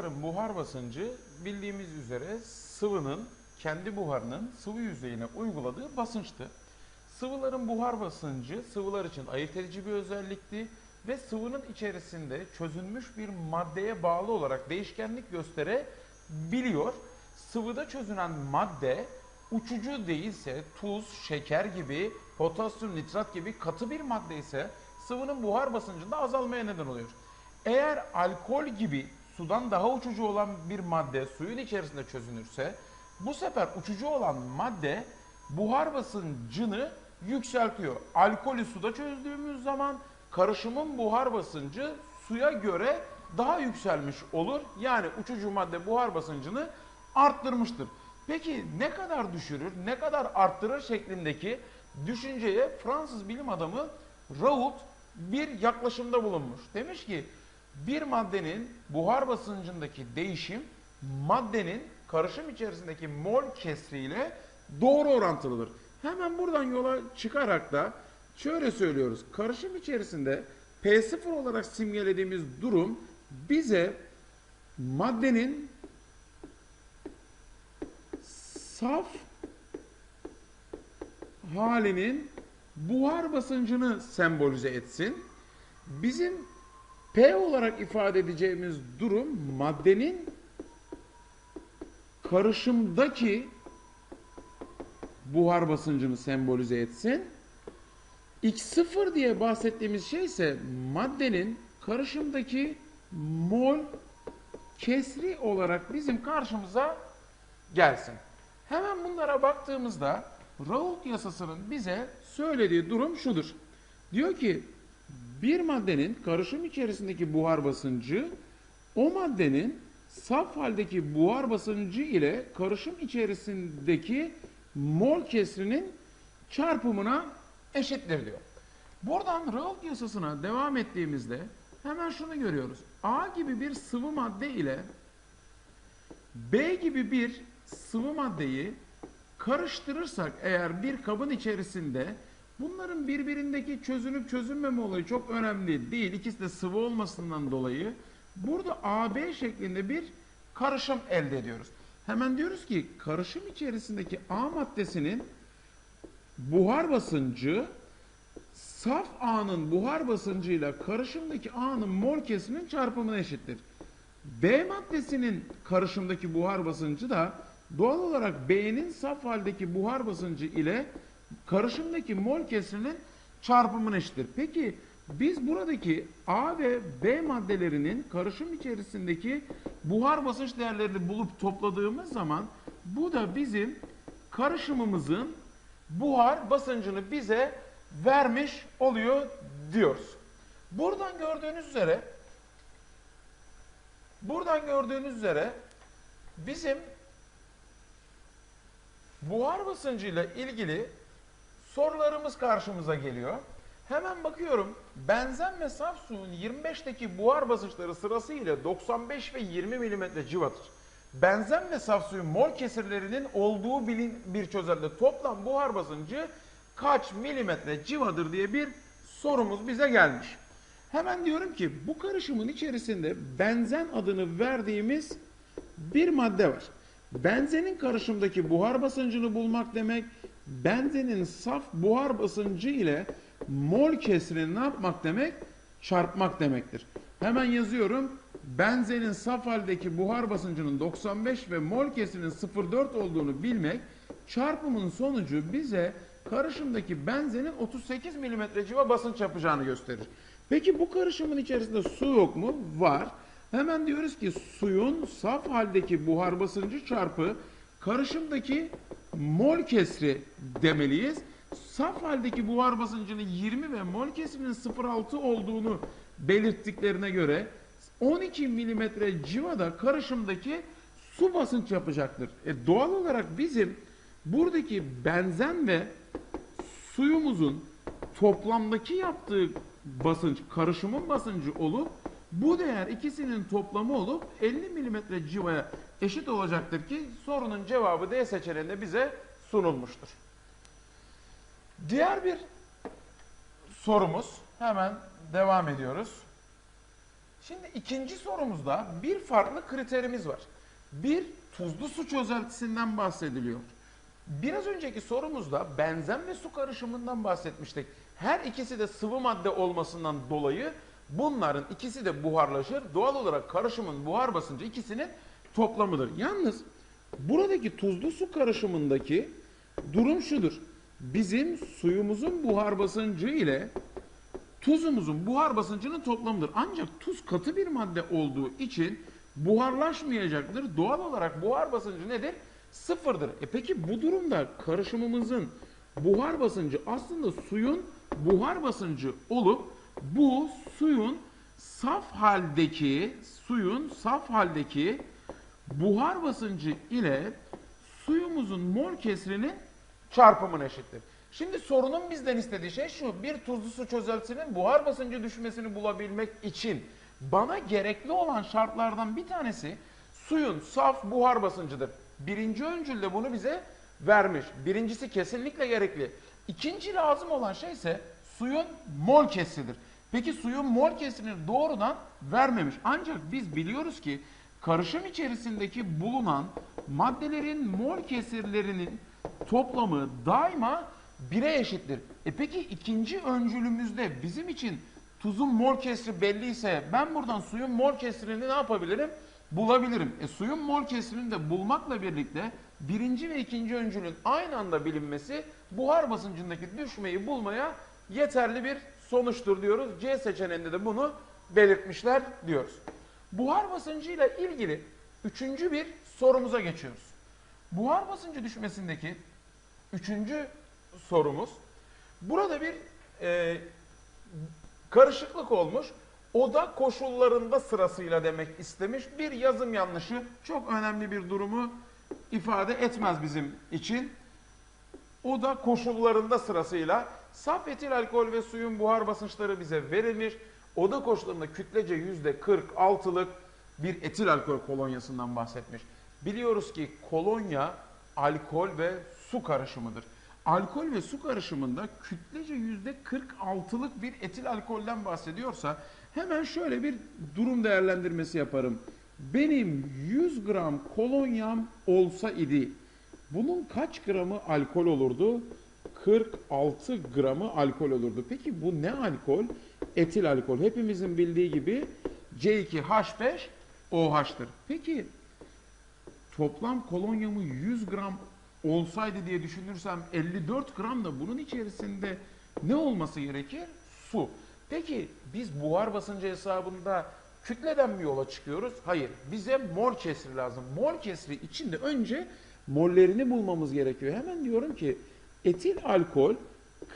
Sıvıların buhar basıncı bildiğimiz üzere sıvının kendi buharının sıvı yüzeyine uyguladığı basınçtı. Sıvıların buhar basıncı sıvılar için ayırt edici bir özellikti ve sıvının içerisinde çözünmüş bir maddeye bağlı olarak değişkenlik gösterebiliyor. Sıvıda çözünen madde uçucu değilse tuz, şeker gibi, potasyum nitrat gibi katı bir madde ise sıvının buhar basıncında azalmaya neden oluyor. Eğer alkol gibi sudan daha uçucu olan bir madde suyun içerisinde çözünürse bu sefer uçucu olan madde buhar basıncını yükseltiyor. Alkolü suda çözdüğümüz zaman karışımın buhar basıncı suya göre daha yükselmiş olur. Yani uçucu madde buhar basıncını arttırmıştır. Peki ne kadar düşürür, ne kadar arttırır şeklindeki düşünceye Fransız bilim adamı Raoult bir yaklaşımda bulunmuş. Demiş ki bir maddenin buhar basıncındaki değişim maddenin karışım içerisindeki mol kesriyle doğru orantılıdır. Hemen buradan yola çıkarak da şöyle söylüyoruz. Karışım içerisinde P0 olarak simgelediğimiz durum bize maddenin saf halinin buhar basıncını sembolize etsin. Bizim P olarak ifade edeceğimiz durum maddenin karışımdaki buhar basıncını sembolize etsin. X0 diye bahsettiğimiz şey ise maddenin karışımdaki mol kesri olarak bizim karşımıza gelsin. Hemen bunlara baktığımızda Raoult yasasının bize söylediği durum şudur. Diyor ki bir maddenin karışım içerisindeki buhar basıncı o maddenin saf haldeki buhar basıncı ile karışım içerisindeki mol kesrinin çarpımına eşittir diyor. Buradan Raoult yasasına devam ettiğimizde hemen şunu görüyoruz. A gibi bir sıvı madde ile B gibi bir sıvı maddeyi karıştırırsak eğer bir kabın içerisinde bunların birbirindeki çözünüp çözünmeme olayı çok önemli değil. İkisi de sıvı olmasından dolayı burada AB şeklinde bir karışım elde ediyoruz. Hemen diyoruz ki karışım içerisindeki A maddesinin buhar basıncı saf A'nın buhar basıncıyla karışımdaki A'nın mol kesinin çarpımına eşittir. B maddesinin karışımdaki buhar basıncı da doğal olarak B'nin saf haldeki buhar basıncı ile karışımdaki mol kesrinin çarpımına eşittir. Peki biz buradaki A ve B maddelerinin karışım içerisindeki buhar basınç değerlerini bulup topladığımız zaman bu da bizim karışımımızın buhar basıncını bize vermiş oluyor diyoruz. Buradan gördüğünüz üzere buradan gördüğünüz üzere bizim buhar basıncıyla ilgili sorularımız karşımıza geliyor. Hemen bakıyorum benzen ve saf suyun 25'teki buhar basınçları sırasıyla 95 ve 20 mm civadır. Benzen ve saf suyun mol kesirlerinin olduğu bilin bir çözelde toplam buhar basıncı kaç milimetre civadır diye bir sorumuz bize gelmiş. Hemen diyorum ki bu karışımın içerisinde benzen adını verdiğimiz bir madde var. Benzenin karışımdaki buhar basıncını bulmak demek, benzenin saf buhar basıncı ile mol kesrini ne yapmak demek? Çarpmak demektir. Hemen yazıyorum. Benzenin saf haldeki buhar basıncının 95 ve mol kesrinin 0,4 olduğunu bilmek çarpımın sonucu bize karışımdaki benzenin 38 mm civa basınç yapacağını gösterir. Peki bu karışımın içerisinde su yok mu? Var. Hemen diyoruz ki suyun saf haldeki buhar basıncı çarpı karışımdaki mol kesri demeliyiz. Saf haldeki buhar basıncının 20 ve mol kesrinin 0,6 olduğunu belirttiklerine göre 12 milimetre civada karışımdaki su basınç yapacaktır. E doğal olarak bizim buradaki benzen ve suyumuzun toplamdaki yaptığı basınç karışımın basıncı olup bu değer ikisinin toplamı olup 50 milimetre civaya eşit olacaktır ki sorunun cevabı D seçeneğinde bize sunulmuştur. Diğer bir sorumuz hemen devam ediyoruz. Şimdi ikinci sorumuzda bir farklı kriterimiz var. Bir tuzlu su çözeltisinden bahsediliyor. Biraz önceki sorumuzda benzen ve su karışımından bahsetmiştik. Her ikisi de sıvı madde olmasından dolayı bunların ikisi de buharlaşır. Doğal olarak karışımın buhar basıncı ikisinin toplamıdır. Yalnız buradaki tuzlu su karışımındaki durum şudur. Bizim suyumuzun buhar basıncı ile tuzumuzun buhar basıncının toplamıdır. Ancak tuz katı bir madde olduğu için buharlaşmayacaktır. Doğal olarak buhar basıncı nedir? Sıfırdır. E peki bu durumda karışımımızın buhar basıncı aslında suyun buhar basıncı olup bu suyun saf haldeki suyun saf haldeki buhar basıncı ile suyumuzun mol kesrinin çarpımına eşittir. Şimdi sorunun bizden istediği şey şu. Bir tuzlu su çözeltisinin buhar basıncı düşmesini bulabilmek için bana gerekli olan şartlardan bir tanesi suyun saf buhar basıncıdır. Birinci öncülde bunu bize vermiş. Birincisi kesinlikle gerekli. İkinci lazım olan şey ise suyun mol kesidir. Peki suyun mol kesrini doğrudan vermemiş. Ancak biz biliyoruz ki karışım içerisindeki bulunan maddelerin mol kesirlerinin toplamı daima 1'e eşittir. E peki ikinci öncülümüzde bizim için tuzun mol kesri belliyse ben buradan suyun mol kesrini ne yapabilirim? Bulabilirim. E suyun mol kesrini de bulmakla birlikte birinci ve ikinci öncülün aynı anda bilinmesi buhar basıncındaki düşmeyi bulmaya yeterli bir sonuçtur diyoruz. C seçeneğinde de bunu belirtmişler diyoruz. Buhar basıncıyla ilgili üçüncü bir sorumuza geçiyoruz. Buhar basıncı düşmesindeki üçüncü sorumuz. Burada bir e, karışıklık olmuş. Oda koşullarında sırasıyla demek istemiş. Bir yazım yanlışı çok önemli bir durumu ifade etmez bizim için. Oda koşullarında sırasıyla saf etil alkol ve suyun buhar basınçları bize verilmiş. Oda koşullarında kütlece yüzde 46'lık bir etil alkol kolonyasından bahsetmiş. Biliyoruz ki kolonya alkol ve su karışımıdır. Alkol ve su karışımında kütlece yüzde 46'lık bir etil alkolden bahsediyorsa hemen şöyle bir durum değerlendirmesi yaparım. Benim 100 gram kolonyam olsa idi bunun kaç gramı alkol olurdu? 46 gramı alkol olurdu. Peki bu ne alkol? Etil alkol. Hepimizin bildiği gibi C2H5OH'tır. Peki toplam kolonyamı 100 gram olsaydı diye düşünürsem 54 gram da bunun içerisinde ne olması gerekir? Su. Peki biz buhar basıncı hesabında kütleden mi yola çıkıyoruz? Hayır. Bize mol kesri lazım. Mol kesri içinde önce mollerini bulmamız gerekiyor. Hemen diyorum ki etil alkol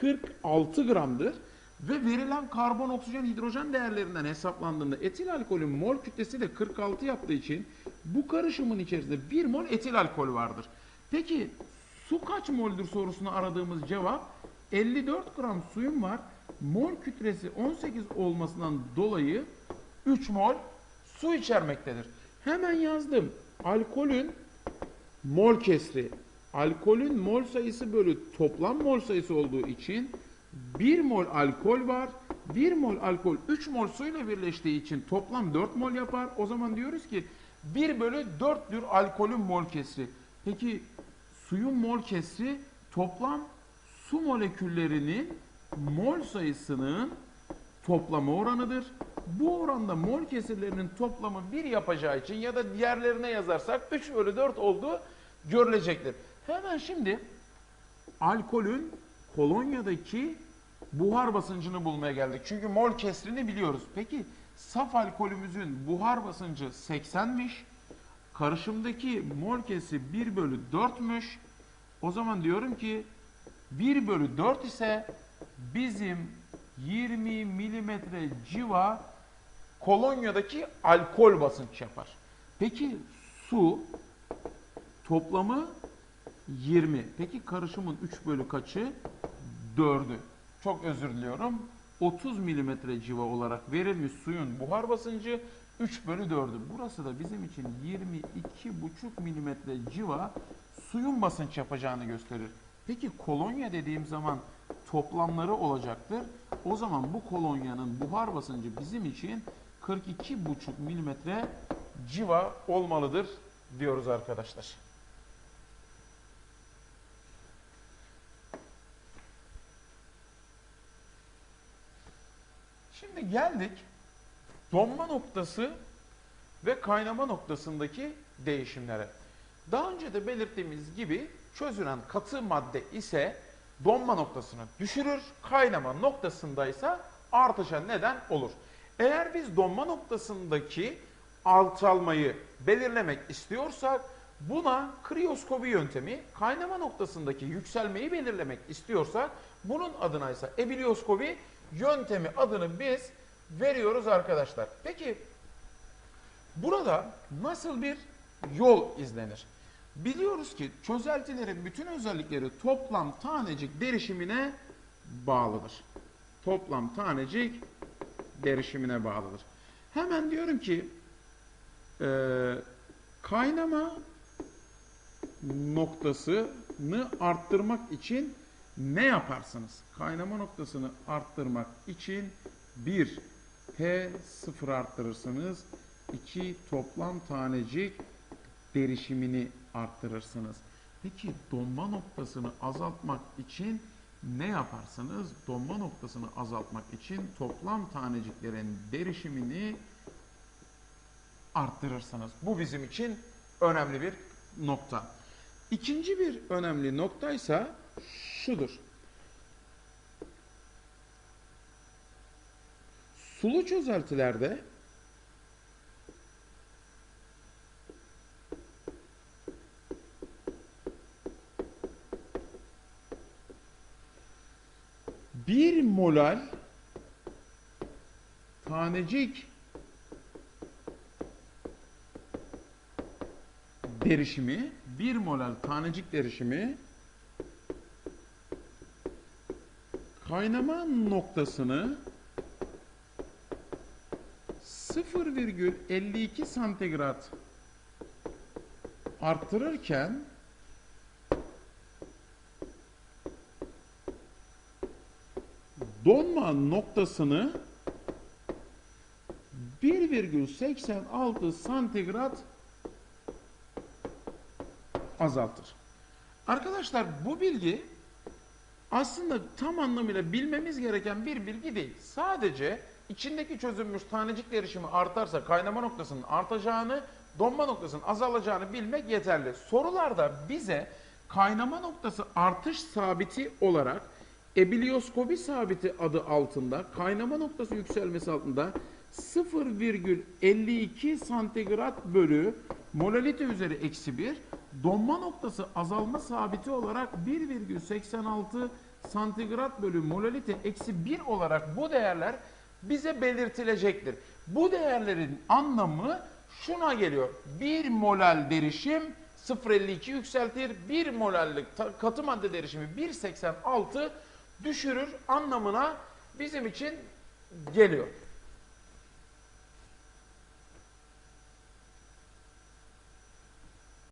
46 gramdır ve verilen karbon, oksijen, hidrojen değerlerinden hesaplandığında etil alkolün mol kütlesi de 46 yaptığı için bu karışımın içerisinde 1 mol etil alkol vardır. Peki su kaç moldür sorusunu aradığımız cevap 54 gram suyum var. Mol kütlesi 18 olmasından dolayı 3 mol su içermektedir. Hemen yazdım. Alkolün mol kesri. Alkolün mol sayısı bölü toplam mol sayısı olduğu için 1 mol alkol var. 1 mol alkol 3 mol suyla birleştiği için toplam 4 mol yapar. O zaman diyoruz ki 1 bölü 4'tür alkolün mol kesri. Peki suyun mol kesri toplam su moleküllerinin mol sayısının toplama oranıdır. Bu oranda mol kesirlerinin toplamı 1 yapacağı için ya da diğerlerine yazarsak 3 bölü 4 olduğu görülecektir. Hemen şimdi alkolün kolonyadaki buhar basıncını bulmaya geldik. Çünkü mol kesrini biliyoruz. Peki saf alkolümüzün buhar basıncı 80'miş. Karışımdaki mol kesi 1 bölü 4'müş. O zaman diyorum ki 1 bölü 4 ise bizim 20 milimetre civa kolonyadaki alkol basınç yapar. Peki su toplamı 20. Peki karışımın 3 bölü kaçı? 4'ü. Çok özür diliyorum. 30 milimetre civa olarak verilmiş suyun buhar basıncı 3 bölü 4'ü. Burası da bizim için 22,5 milimetre civa suyun basınç yapacağını gösterir. Peki kolonya dediğim zaman toplamları olacaktır. O zaman bu kolonyanın buhar basıncı bizim için 42,5 milimetre civa olmalıdır diyoruz arkadaşlar. Şimdi geldik donma noktası ve kaynama noktasındaki değişimlere. Daha önce de belirttiğimiz gibi çözülen katı madde ise donma noktasını düşürür, kaynama noktasındaysa artışa neden olur. Eğer biz donma noktasındaki alçalmayı belirlemek istiyorsak buna kriyoskopi yöntemi, kaynama noktasındaki yükselmeyi belirlemek istiyorsak bunun adına ise ebiliyoskopi yöntemi adını biz veriyoruz arkadaşlar. Peki burada nasıl bir yol izlenir? Biliyoruz ki çözeltilerin bütün özellikleri toplam tanecik derişimine bağlıdır. Toplam tanecik derişimine bağlıdır. Hemen diyorum ki e, kaynama noktasını arttırmak için ne yaparsınız? Kaynama noktasını arttırmak için 1 P0 arttırırsınız. 2 toplam tanecik derişimini arttırırsınız. Peki donma noktasını azaltmak için ne yaparsınız? Donma noktasını azaltmak için toplam taneciklerin derişimini arttırırsınız. Bu bizim için önemli bir nokta. İkinci bir önemli noktaysa şudur. Sulu çözeltilerde bir molal tanecik derişimi, bir molal tanecik derişimi kaynama noktasını 0,52 santigrat arttırırken donma noktasını 1,86 santigrat azaltır. Arkadaşlar bu bilgi aslında tam anlamıyla bilmemiz gereken bir bilgi değil. Sadece içindeki çözülmüş tanecik derişimi artarsa kaynama noktasının artacağını, donma noktasının azalacağını bilmek yeterli. Sorularda bize kaynama noktası artış sabiti olarak ebiliyoskopi sabiti adı altında kaynama noktası yükselmesi altında 0,52 santigrat bölü molalite üzeri eksi 1 donma noktası azalma sabiti olarak 1,86 santigrat bölü molalite eksi 1 olarak bu değerler bize belirtilecektir. Bu değerlerin anlamı şuna geliyor. 1 molal derişim 0,52 yükseltir. 1 molallik katı madde derişimi 1,86 düşürür anlamına bizim için geliyor.